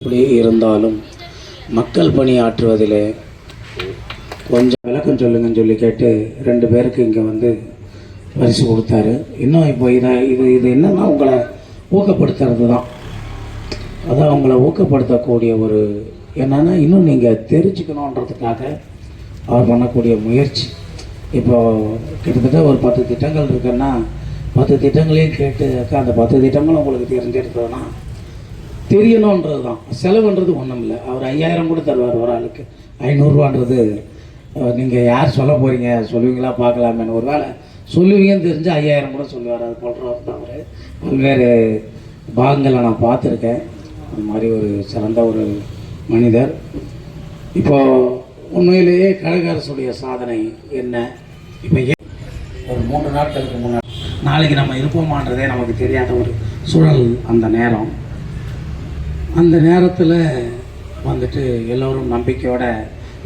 இப்படி இருந்தாலும் மக்கள் பணி ஆற்றுவதில் கொஞ்சம் விளக்கம் சொல்லுங்கன்னு சொல்லி கேட்டு ரெண்டு பேருக்கு இங்கே வந்து பரிசு கொடுத்தாரு. இன்னும் இப்போ இதை இது இது என்னன்னா உங்களை ஊக்கப்படுத்துறது தான் அதான் உங்களை ஊக்கப்படுத்தக்கூடிய ஒரு என்னென்னா இன்னும் நீங்கள் தெரிஞ்சுக்கணுன்றதுக்காக அவர் பண்ணக்கூடிய முயற்சி. இப்போ கிட்டத்தட்ட ஒரு பத்து திட்டங்கள் இருக்குன்னா பத்து திட்டங்களையும் கேட்டு அக்கா அந்த பத்து திட்டங்களும் உங்களுக்கு தெரிஞ்சிருந்ததுன்னா தெரியணுன்றது தான் செலவுன்றது ஒன்றும் இல்லை அவர் ஐயாயிரம் கூட தருவார் ஒரு ஆளுக்கு. ஐநூறுரூவான்றது நீங்கள் யார் சொல்ல போகிறீங்க சொல்லுவீங்களா? பார்க்கலாமேன்னு ஒரு வேளை சொல்லுவீங்கன்னு தெரிஞ்சு ஐயாயிரம் கூட சொல்லுவார். அது போன்றவர் தான் அவர் பல்வேறு பாகங்களை நான் பார்த்துருக்கேன். அது மாதிரி ஒரு சிறந்த ஒரு மனிதர். இப்போது உண்மையிலேயே கழக அரசுடைய சாதனை என்ன? இப்போ ஒரு மூன்று நாட்களுக்கு முன்னாடி நாளைக்கு நம்ம இருப்போமான்றதே நமக்கு தெரியாத ஒரு சூழல் அந்த நேரம். அந்த நேரத்தில் வந்துட்டு எல்லோரும் நம்பிக்கையோட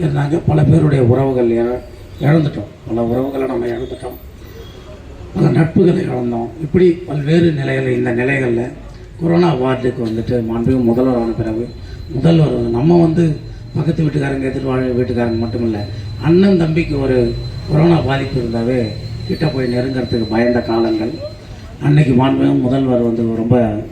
இருந்தாங்க. பல பேருடைய உறவுகள் இழ- இழந்துட்டோம். பல உறவுகளை நம்ம இழந்துட்டோம். பல நட்புகளை இழந்தோம். இப்படி பல்வேறு நிலைகள் இந்த நிலைகளில் கொரோனா வார்டுக்கு வந்துட்டு மாண்புமிகு முதல்வரான பிறகு முதல்வர் நம்ம வந்து பக்கத்து வீட்டுக்காரங்க எதிர்வாழ் வீட்டுக்காரங்க மட்டும் இல்லை அண்ணன் தம்பிக்கு ஒரு கொரோனா பாதிப்பு இருந்தாவே கிட்ட போய் நெருங்கிறதுக்கு பயந்த காலங்கள். அன்னைக்கு மாண்பு முதல்வர் வந்து ரொம்ப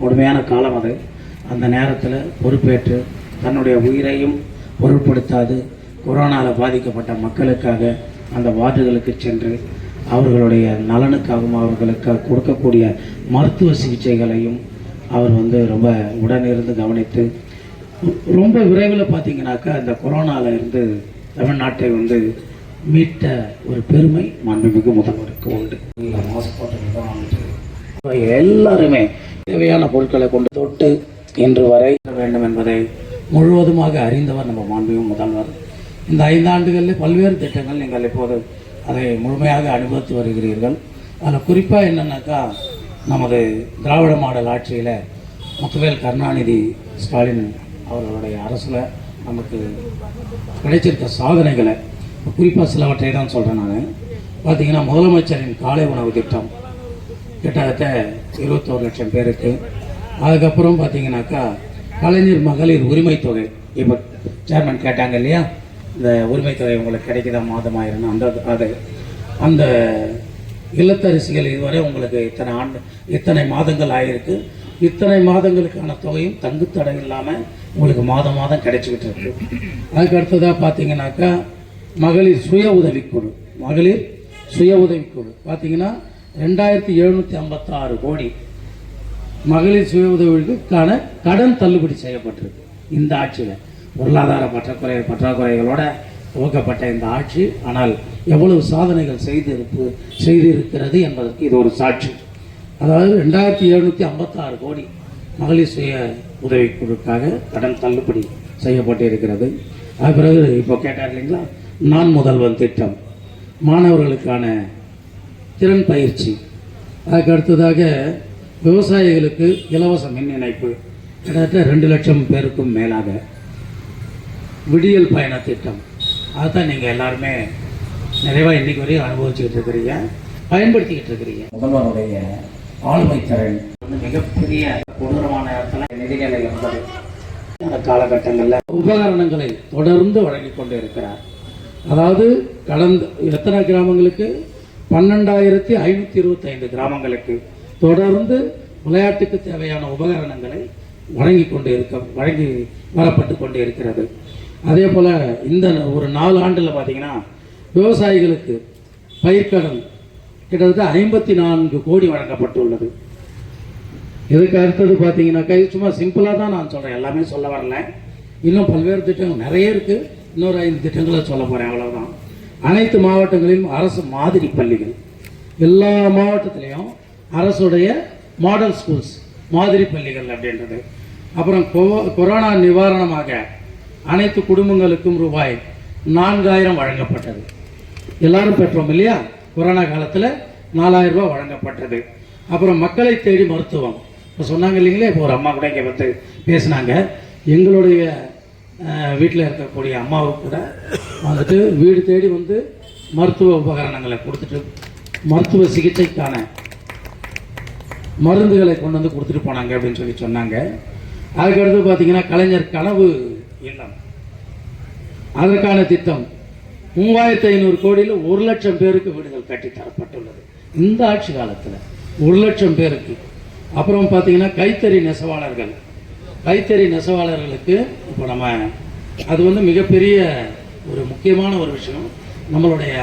கொடுமையான காலம் அது. அந்த நேரத்தில் பொறுப்பேற்று தன்னுடைய உயிரையும் பொருட்படுத்தாது கொரோனாவில் பாதிக்கப்பட்ட மக்களுக்காக அந்த வார்டுகளுக்கு சென்று அவர்களுடைய நலனுக்காகவும் அவர்களுக்கு கொடுக்கக்கூடிய மருத்துவ சிகிச்சைகளையும் அவர் வந்து ரொம்ப உடனிருந்து கவனித்து ரொம்ப விரைவில் பார்த்தீங்கன்னாக்கா இந்த கொரோனால இருந்து தமிழ்நாட்டை வந்து மீட்ட ஒரு பெருமை மாண்புமிகு முதல்வருக்கு உண்டு. மாஸ்க் போட்டு தான் வந்துட்டு எல்லாருமே தேவையான பொருட்களை கொண்டு தொட்டு இன்று வரை வேண்டும் என்பதை முழுவதுமாக அறிந்தவர் நம்ம மாண்புமிகு முதல்வர். இந்த ஐந்தாண்டுகளில் பல்வேறு திட்டங்கள் நீங்கள் இப்போது அதை முழுமையாக அனுபவித்து வருகிறீர்கள். அதில் குறிப்பாக என்னென்னாக்கா நமது திராவிட மாடல் ஆட்சியில் முத்துவேல் கருணாநிதி ஸ்டாலின் அவர்களுடைய அரசில் நமக்கு கிடைச்சிருக்க சாதனைகளை குறிப்பாக சிலவற்றை தான் சொல்கிறேன் நான். பார்த்தீங்கன்னா முதலமைச்சரின் காலை உணவு திட்டம். கிட்டத்தட்ட இருபத்தோரு லட்சம் பேருக்கு அதுக்கப்புறம் பார்த்தீங்கன்னாக்கா கலைஞர் மகளிர் உரிமை தொகை. இப்போ சேர்மன் கேட்டாங்க இல்லையா? இந்த உரிமை தொகை உங்களுக்கு கிடைக்குதா மாதமாயிரம் அந்த அது அந்த இல்லத்தரசிகள் இதுவரை உங்களுக்கு இத்தனை ஆண்டு இத்தனை மாதங்கள் ஆகிருக்கு இத்தனை மாதங்களுக்கான தொகையும் தங்கு தடை இல்லாமல் உங்களுக்கு மாதம் மாதம் கிடைச்சிக்கிட்டு இருக்கு. அதுக்கு அடுத்ததாக பார்த்தீங்கன்னாக்கா மகளிர் சுய உதவிக்குழு மகளிர் சுய உதவிக்குழு பார்த்தீங்கன்னா ரெண்டாயிரத்தி எழுநூற்றி ஐம்பத்தாறு கோடி மகளிர் சுய உதவிகளுக்கான கடன் தள்ளுபடி செய்யப்பட்டிருக்கு. இந்த ஆட்சியில் பொருளாதார பற்றாக்குறை பற்றாக்குறைகளோட துவக்கப்பட்ட இந்த ஆட்சி ஆனால் எவ்வளவு சாதனைகள் செய்திருப்பு செய்திருக்கிறது என்பதற்கு இது ஒரு சாட்சி. அதாவது ரெண்டாயிரத்தி எழுநூற்றி ஐம்பத்தாறு கோடி மகளிர் சுய உதவிக்குழுக்காக கடன் தள்ளுபடி செய்யப்பட்டு இருக்கிறது அது பிறகு இப்போ கேட்டார் இல்லைங்களா? நான் முதல்வன் திட்டம். மாணவர்களுக்கான திறன் பயிற்சி. அதுக்கு அடுத்ததாக விவசாயிகளுக்கு இலவச மின் இணைப்பு கிட்டத்தட்ட ரெண்டு லட்சம் பேருக்கும் மேலாக. விடியல் பயண திட்டம். அதுதான் நீங்கள் எல்லாருமே நிறைவாக இன்னைக்கு வரையும் அனுபவிச்சுக்கிட்டு இருக்கிறீங்க. பயன்படுத்திக்கிட்டு இருக்கிறீங்க. முதல்வருடைய ஆளுமை திறன். வந்து மிகப்பெரிய கொடூரமான இடத்துல நிதிநிலை இருந்தது அந்த காலகட்டங்களில் உபகரணங்களை தொடர்ந்து வழங்கி கொண்டு இருக்கிறார் அதாவது கடந்த எத்தனை கிராமங்களுக்கு? பன்னெண்டாயிரத்தி ஐநூற்றி இருபத்தைந்து கிராமங்களுக்கு தொடர்ந்து விளையாட்டுக்கு தேவையான உபகரணங்களை வழங்கி கொண்டு இருக்க வழங்கி வரப்பட்டு கொண்டு இருக்கிறது. அதே போல் இந்த ஒரு நாலு ஆண்டில் பார்த்தீங்கன்னா விவசாயிகளுக்கு பயிர்க்கடன் கிட்டத்தட்ட ஐம்பத்தி நான்கு கோடி வழங்கப்பட்டுள்ளது. இதுக்கு அடுத்தது பார்த்தீங்கன்னாக்கா சும்மா சிம்பிளாக தான் நான் சொல்கிறேன் எல்லாமே சொல்ல வரல. இன்னும் பல்வேறு திட்டங்கள் நிறைய இருக்குது இன்னொரு ஐந்து திட்டங்களை சொல்ல போகிறேன் அவ்வளோதான் அனைத்து மாவட்டங்களிலும் அரசு மாதிரி பள்ளிகள். எல்லா மாவட்டத்திலையும் அரசுடைய மாடல் ஸ்கூல்ஸ் மாதிரி பள்ளிகள் அப்படின்றது. அப்புறம் கொரோனா நிவாரணமாக அனைத்து குடும்பங்களுக்கும் ரூபாய் நான்காயிரம் வழங்கப்பட்டது. எல்லாரும் பெற்றோம் இல்லையா? கொரோனா காலத்தில் நாலாயிரம் ரூபாய் வழங்கப்பட்டது. அப்புறம் மக்களை தேடி மருத்துவம். இப்போ சொன்னாங்க இல்லைங்களே இப்போ ஒரு அம்மா கூட இங்கே வந்து பேசினாங்க. எங்களுடைய வீட்டில் இருக்கக்கூடிய அம்மாவுக்கு கூட வந்துட்டு வீடு தேடி வந்து மருத்துவ உபகரணங்களை கொடுத்துட்டு மருத்துவ சிகிச்சைக்கான மருந்துகளை கொண்டு வந்து கொடுத்துட்டு போனாங்க அப்படின்னு சொல்லி சொன்னாங்க. அதுக்கடுத்து பார்த்தீங்கன்னா கலைஞர் கனவு இல்லம். அதற்கான திட்டம் மூவாயிரத்தி ஐநூறு கோடியில் ஒரு லட்சம் பேருக்கு வீடுகள் கட்டி தரப்பட்டுள்ளது இந்த ஆட்சி காலத்தில் ஒரு லட்சம் பேருக்கு. அப்புறம் பார்த்தீங்கன்னா கைத்தறி நெசவாளர்கள். கைத்தறி நெசவாளர்களுக்கு இப்போ நம்ம அது வந்து மிகப்பெரிய ஒரு முக்கியமான ஒரு விஷயம். நம்மளுடைய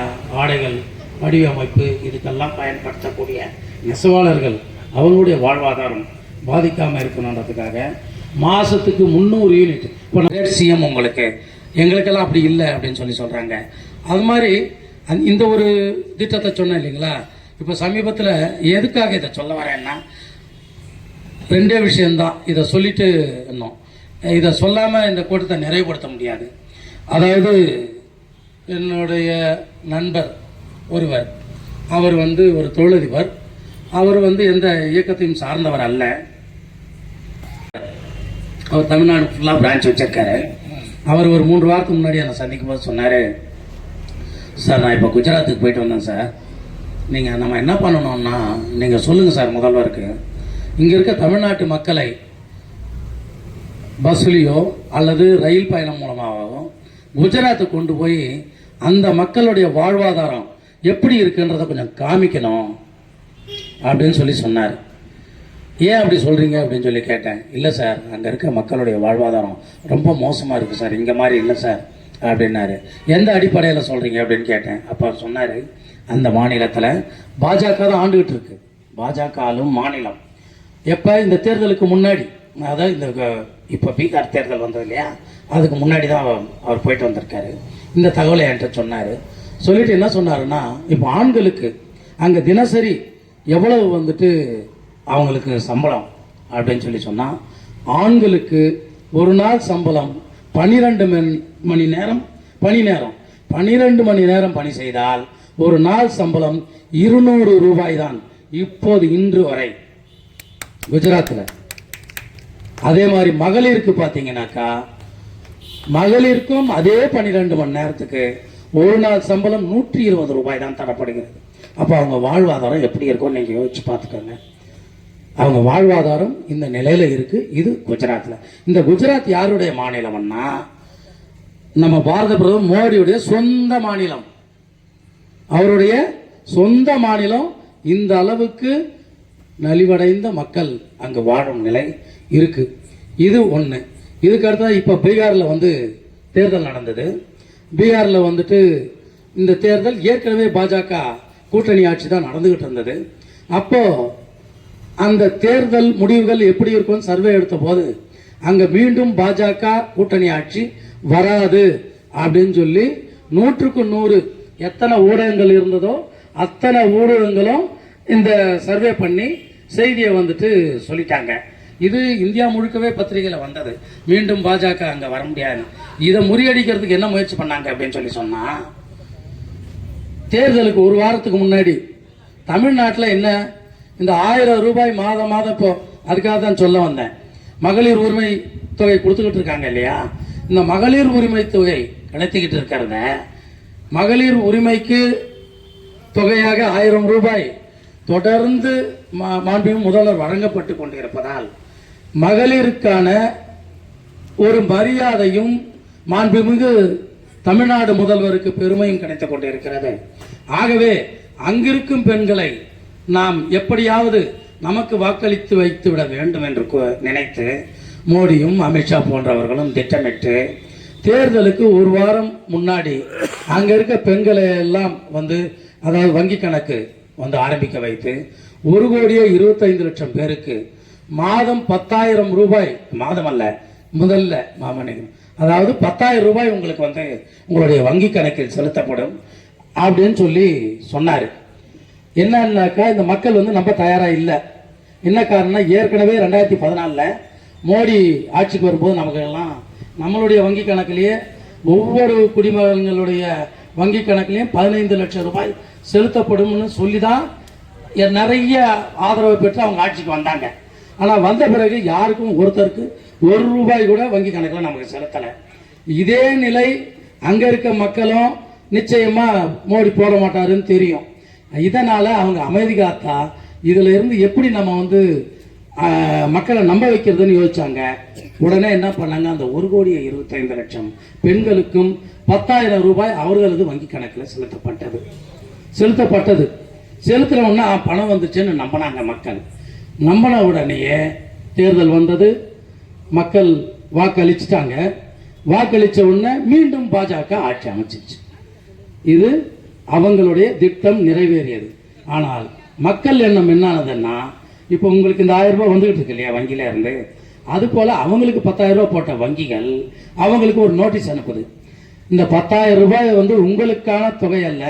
ஆடைகள் வடிவமைப்பு இதுக்கெல்லாம் பயன்படுத்தக்கூடிய நெசவாளர்கள் அவங்களுடைய வாழ்வாதாரம் பாதிக்காமல் இருக்கணுன்றதுக்காக மாதத்துக்கு முந்நூறு யூனிட் இப்போ சிஎம் உங்களுக்கு. எங்களுக்கெல்லாம் அப்படி இல்லை அப்படின்னு சொல்லி சொல்கிறாங்க அது மாதிரி அந் இந்த ஒரு திட்டத்தை சொன்னேன் இல்லைங்களா? இப்போ சமீபத்தில் எதுக்காக இதை சொல்ல வரேன்னா ரெண்டே விஷயம்தான். இதை சொல்லிட்டு இருந்தோம். இதை சொல்லாமல் இந்த கூட்டத்தை நிறைவுபடுத்த முடியாது. அதாவது என்னுடைய நண்பர் ஒருவர் அவர் வந்து ஒரு தொழிலதிபர். அவர் வந்து எந்த இயக்கத்தையும் சார்ந்தவர் அல்ல. அவர் தமிழ்நாடு ஃபுல்லாக பிரான்ச் வச்சிருக்காரு. அவர் ஒரு மூன்று வாரத்துக்கு முன்னாடி என்னை சந்திக்கும் போது சொன்னார் சார் நான் இப்போ குஜராத்துக்கு போயிட்டு வந்தேன் சார். நீங்கள் நம்ம என்ன பண்ணணும்னா நீங்கள் சொல்லுங்கள் சார் முதல்வருக்கு. இங்கே இருக்க தமிழ்நாட்டு மக்களை பஸ்லேயோ அல்லது ரயில் பயணம் மூலமாகவோ குஜராத்துக்கு கொண்டு போய் அந்த மக்களுடைய வாழ்வாதாரம் எப்படி இருக்குன்றதை கொஞ்சம் காமிக்கணும். அப்படின்னு சொல்லி சொன்னார். ஏன் அப்படி சொல்கிறீங்க அப்படின்னு சொல்லி கேட்டேன். இல்லை சார் அங்கே இருக்க மக்களுடைய வாழ்வாதாரம் ரொம்ப மோசமாக இருக்குது சார். இங்கே மாதிரி இல்லை சார் அப்படின்னாரு. எந்த அடிப்படையில் சொல்கிறீங்க அப்படின்னு கேட்டேன். அப்போ அவர் சொன்னார் அந்த மாநிலத்தில் பாஜக தான் ஆண்டுகிட்டு இருக்கு. பாஜக ஆளும் மாநிலம். எப்போ? இந்த தேர்தலுக்கு முன்னாடி. அதாவது இந்த இப்போ பீகார் தேர்தல் வந்தது இல்லையா? அதுக்கு முன்னாடி தான் அவர் அவர் போயிட்டு வந்திருக்காரு. இந்த தகவலை என்கிட்ட சொன்னார். சொல்லிட்டு என்ன சொன்னாருன்னா இப்போ ஆண்களுக்கு அங்கே தினசரி எவ்வளவு வந்துட்டு அவங்களுக்கு சம்பளம் அப்படின்னு சொல்லி சொன்னால் ஆண்களுக்கு ஒரு நாள் சம்பளம் பன்னிரெண்டு மணி நேரம் பணி நேரம். பன்னிரெண்டு மணி நேரம் பணி செய்தால் ஒரு நாள் சம்பளம் இருநூறு ரூபாய் தான் இப்போது இன்று வரை. குஜராத்தில் அதே மாதிரி மகளிருக்கு பார்த்தீங்கன்னாக்கா மகளிருக்கும் அதே பன்னிரெண்டு மணி நேரத்துக்கு ஒரு நாள் சம்பளம் நூற்றி இருபது ரூபாய் தான் தரப்படுகிறது. அப்போ அவங்க வாழ்வாதாரம் எப்படி இருக்கும்னு நீங்கள் யோசிச்சு பார்த்துக்கோங்க. அவங்க வாழ்வாதாரம் இந்த நிலையில் இருக்குது இது குஜராத்தில் இந்த குஜராத் யாருடைய மாநிலம்னா நம்ம பாரத பிரதமர் மோடியுடைய சொந்த மாநிலம். அவருடைய சொந்த மாநிலம் இந்த அளவுக்கு நலிவடைந்த மக்கள் அங்கே வாழும் நிலை இருக்குது இது ஒன்று இதுக்கு அடுத்தது இப்போ பீகாரில் வந்து தேர்தல் நடந்தது. பீகாரில் வந்துட்டு இந்த தேர்தல் ஏற்கனவே பாஜக கூட்டணி ஆட்சி தான் நடந்துகிட்டு இருந்தது. அப்போ அந்த தேர்தல் முடிவுகள் எப்படி இருக்கும்னு சர்வே எடுத்த போது அங்க மீண்டும் பாஜக கூட்டணி ஆட்சி வராது அப்படின்னு சொல்லி நூற்றுக்கு நூறு எத்தனை ஊடகங்கள் இருந்ததோ அத்தனை ஊடகங்களும் இந்த சர்வே பண்ணி செய்தியை வந்துட்டு சொல்லிட்டாங்க. இது இந்தியா முழுக்கவே பத்திரிகையில் வந்தது. மீண்டும் பாஜக அங்கே வர முடியாது. இதை முறியடிக்கிறதுக்கு என்ன முயற்சி பண்ணாங்க அப்படின்னு சொல்லி சொன்னால் தேர்தலுக்கு ஒரு வாரத்துக்கு முன்னாடி தமிழ்நாட்டில் என்ன? இந்த ஆயிரம் ரூபாய் மாதம் மாதம் இப்போ அதுக்காக தான் சொல்ல வந்தேன். மகளிர் உரிமை தொகை கொடுத்துக்கிட்டு இருக்காங்க இல்லையா? இந்த மகளிர் உரிமை தொகை கிடைத்துக்கிட்டு இருக்கிறத மகளிர் உரிமைக்கு தொகையாக ஆயிரம் ரூபாய் தொடர்ந்து மா- முதல்வர் வழங்கப்பட்டு கொண்டிருப்பதால் மகளிருக்கான ஒரு மரியாதையும் மாண்புமிகு தமிழ்நாடு முதல்வருக்கு பெருமையும் கிடைத்துக் கொண்டிருக்கிறது. ஆகவே அங்கிருக்கும் பெண்களை நாம் எப்படியாவது நமக்கு வாக்களித்து வைத்து விட வேண்டும் என்று நினைத்து மோடியும் அமித்ஷா போன்றவர்களும் திட்டமிட்டு தேர்தலுக்கு ஒரு வாரம் முன்னாடி அங்கே இருக்க பெண்களை எல்லாம் வந்து அதாவது வங்கி கணக்கு வந்து ஆரம்பிக்க வைத்து ஒரு கோடியே இருபத்தைந்து லட்சம் பேருக்கு மாதம் பத்தாயிரம் ரூபாய் மாதம் அல்ல முதல்ல மாமனிதன் அதாவது பத்தாயிரம் ரூபாய் உங்களுக்கு வந்து உங்களுடைய வங்கி கணக்கில் செலுத்தப்படும். அப்படின்னு சொல்லி சொன்னார். என்னன்னாக்கா இந்த மக்கள் வந்து நம்ப தயாராக இல்லை. என்ன காரணம்னா ஏற்கனவே ரெண்டாயிரத்தி பதினாலில் மோடி ஆட்சிக்கு வரும்போது நமக்கு எல்லாம் நம்மளுடைய வங்கி கணக்கிலேயே ஒவ்வொரு குடிமகன்களுடைய வங்கி கணக்கிலையும் பதினைந்து லட்சம் ரூபாய் செலுத்தப்படும்னு சொல்லி தான் நிறைய ஆதரவு பெற்று அவங்க ஆட்சிக்கு வந்தாங்க. ஆனால் வந்த பிறகு யாருக்கும் ஒருத்தருக்கு ஒரு ரூபாய் கூட வங்கி கணக்கில் நமக்கு செலுத்தலை. இதே நிலை அங்கே இருக்க மக்களும் நிச்சயமாக மோடி போட மாட்டாருன்னு தெரியும். இதனால் அவங்க அமைதி காத்தா இதில் இருந்து எப்படி நம்ம வந்து மக்களை நம்ப வைக்கிறதுன்னு யோசிச்சாங்க. உடனே என்ன பண்ணாங்க? அந்த ஒரு கோடியே இருபத்தைந்து லட்சம் பெண்களுக்கும் பத்தாயிரம் ரூபாய் அவர்களது வங்கி கணக்கில் செலுத்தப்பட்டது. செலுத்தப்பட்டது. செலுத்தின பணம் வந்துச்சுன்னு நம்பினாங்க மக்கள். நம்பின உடனேயே தேர்தல் வந்தது. மக்கள் வாக்களிச்சிட்டாங்க. வாக்களிச்ச உடனே மீண்டும் பாஜக ஆட்சி அமைச்சிச்சு இது அவங்களுடைய திட்டம் நிறைவேறியது. ஆனால் மக்கள் எண்ணம் என்னானதுன்னா இப்போ உங்களுக்கு இந்த ஆயிரம் ரூபாய் வந்துகிட்டு இருக்கு இல்லையா வங்கியில இருந்து? அது போல அவங்களுக்கு பத்தாயிரம் ரூபாய் போட்ட வங்கிகள் அவங்களுக்கு ஒரு நோட்டீஸ் அனுப்புது. இந்த பத்தாயிரம் ரூபாய் வந்து உங்களுக்கான தொகை அல்ல.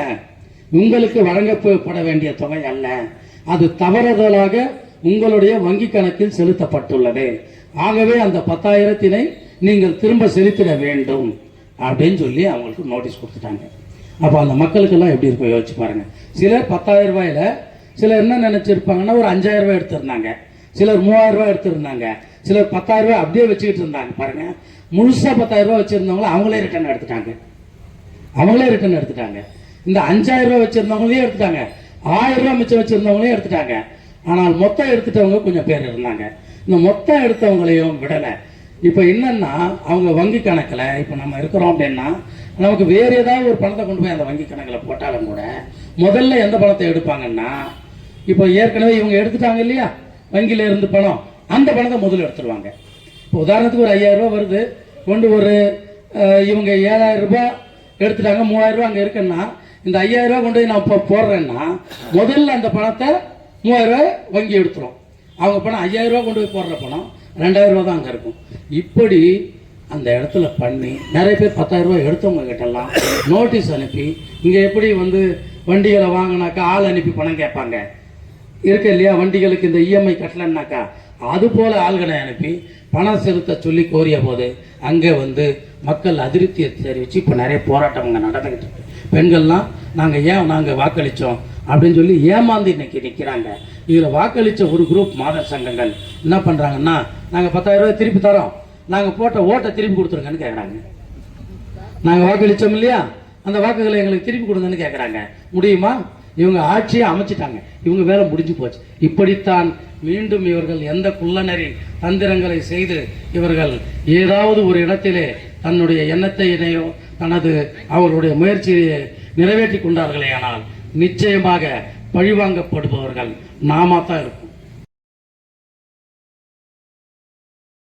உங்களுக்கு வழங்கப்பட வேண்டிய தொகை அல்ல. அது தவறுதலாக உங்களுடைய வங்கி கணக்கில் செலுத்தப்பட்டுள்ளது. ஆகவே அந்த பத்தாயிரத்தினை நீங்கள் திரும்ப செலுத்திட வேண்டும் அப்படின்னு சொல்லி அவங்களுக்கு நோட்டீஸ் கொடுத்துட்டாங்க. அப்போ அந்த மக்களுக்கெல்லாம் எப்படி இருக்கும்? யோசிச்சு பாருங்க. சிலர் பத்தாயிரம் ரூபாயில் சிலர் என்ன நினைச்சிருப்பாங்கன்னா ஒரு அஞ்சாயிரம் ரூபாய் எடுத்திருந்தாங்க. சிலர் மூவாயிரம் ரூபாய் எடுத்திருந்தாங்க. சிலர் பத்தாயிரம் ரூபாய் அப்படியே வச்சுக்கிட்டு இருந்தாங்க. பாருங்க. முழுசாக பத்தாயிரம் ரூபாய் வச்சுருந்தவங்கள அவங்களே ரிட்டர்ன் எடுத்துட்டாங்க. அவங்களே ரிட்டர்ன் எடுத்துட்டாங்க. இந்த அஞ்சாயிரம் ரூபாய் வச்சுருந்தவங்களையும் எடுத்துட்டாங்க. ஆயிரம் ரூபாய் மிச்சம் வச்சுருந்தவங்களையும் எடுத்துட்டாங்க. ஆனால் மொத்தம் எடுத்துட்டவங்க கொஞ்சம் பேர் இருந்தாங்க. இந்த மொத்தம் எடுத்தவங்களையும் விடலை. இப்போ என்னன்னா அவங்க வங்கி கணக்கில் இப்போ நம்ம இருக்கிறோம் அப்படின்னா நமக்கு வேறு ஏதாவது ஒரு பணத்தை கொண்டு போய் அந்த வங்கி கணக்கில் போட்டாலும் கூட முதல்ல எந்த பணத்தை எடுப்பாங்கன்னா இப்போ ஏற்கனவே இவங்க எடுத்துட்டாங்க இல்லையா? வங்கியில இருந்து பணம். அந்த பணத்தை முதல்ல எடுத்துருவாங்க. இப்போ உதாரணத்துக்கு ஒரு ஐயாயிரம் ரூபா வருது. கொண்டு ஒரு இவங்க ஏழாயிரம் ரூபாய் எடுத்துட்டாங்க மூவாயிரம் ரூபா அங்கே இருக்குன்னா இந்த ஐயாயிரம் ரூபா கொண்டு போய் நான் இப்போ போடுறேன்னா முதல்ல அந்த பணத்தை மூவாயிரம் ரூபாய் வங்கி எடுத்துரும். அவங்க பணம் ஐயாயிரம் ரூபா கொண்டு போய் போடுற பணம் ரெண்டாயிரம் ரூபா தான் அங்கே இருக்கும். இப்படி அந்த இடத்துல பண்ணி நிறைய பேர் பத்தாயிரம் ரூபாய் எடுத்தவங்க கிட்டலாம் நோட்டீஸ் அனுப்பி இங்கே எப்படி வந்து வண்டிகளை வாங்கினாக்கா ஆள் அனுப்பி பணம் கேட்பாங்க. இருக்கு இல்லையா? வண்டிகளுக்கு இந்த இஎம்ஐ கட்டலன்னாக்கா அது போல் ஆள்களை அனுப்பி பணம் செலுத்த சொல்லி கோரிய போது அங்கே வந்து மக்கள் அதிருப்தியை தெரிவித்து இப்போ நிறைய போராட்டம் அங்கே நடந்துக்கிட்டு இருக்கு. பெண்கள்லாம் நாங்கள் ஏன் நாங்கள் வாக்களித்தோம் அப்படின்னு சொல்லி ஏமாந்து இன்னைக்கு நிற்கிறாங்க இதில் வாக்களித்த ஒரு குரூப் மாதர் சங்கங்கள் என்ன பண்ணுறாங்கன்னா நாங்கள் பத்தாயிரம் ரூபாய் திருப்பி தரோம். நாங்கள் போட்ட ஓட்டை திருப்பி கொடுத்துருங்கன்னு கேட்குறாங்க நாங்கள் வாக்களித்தோம் இல்லையா? அந்த வாக்குகளை எங்களுக்கு திருப்பி கொடுங்கன்னு கேட்குறாங்க முடியுமா? இவங்க ஆட்சியை அமைச்சிட்டாங்க. இவங்க வேலை முடிஞ்சு போச்சு. இப்படித்தான் மீண்டும் இவர்கள் எந்த குள்ளநெறி தந்திரங்களை செய்து இவர்கள் ஏதாவது ஒரு இடத்திலே தன்னுடைய எண்ணத்தையினையோ தனது அவர்களுடைய முயற்சியை நிறைவேற்றி கொண்டார்களே ஆனால் நிச்சயமாக பழிவாங்கப்படுபவர்கள் நாம தான் இருப்போம்.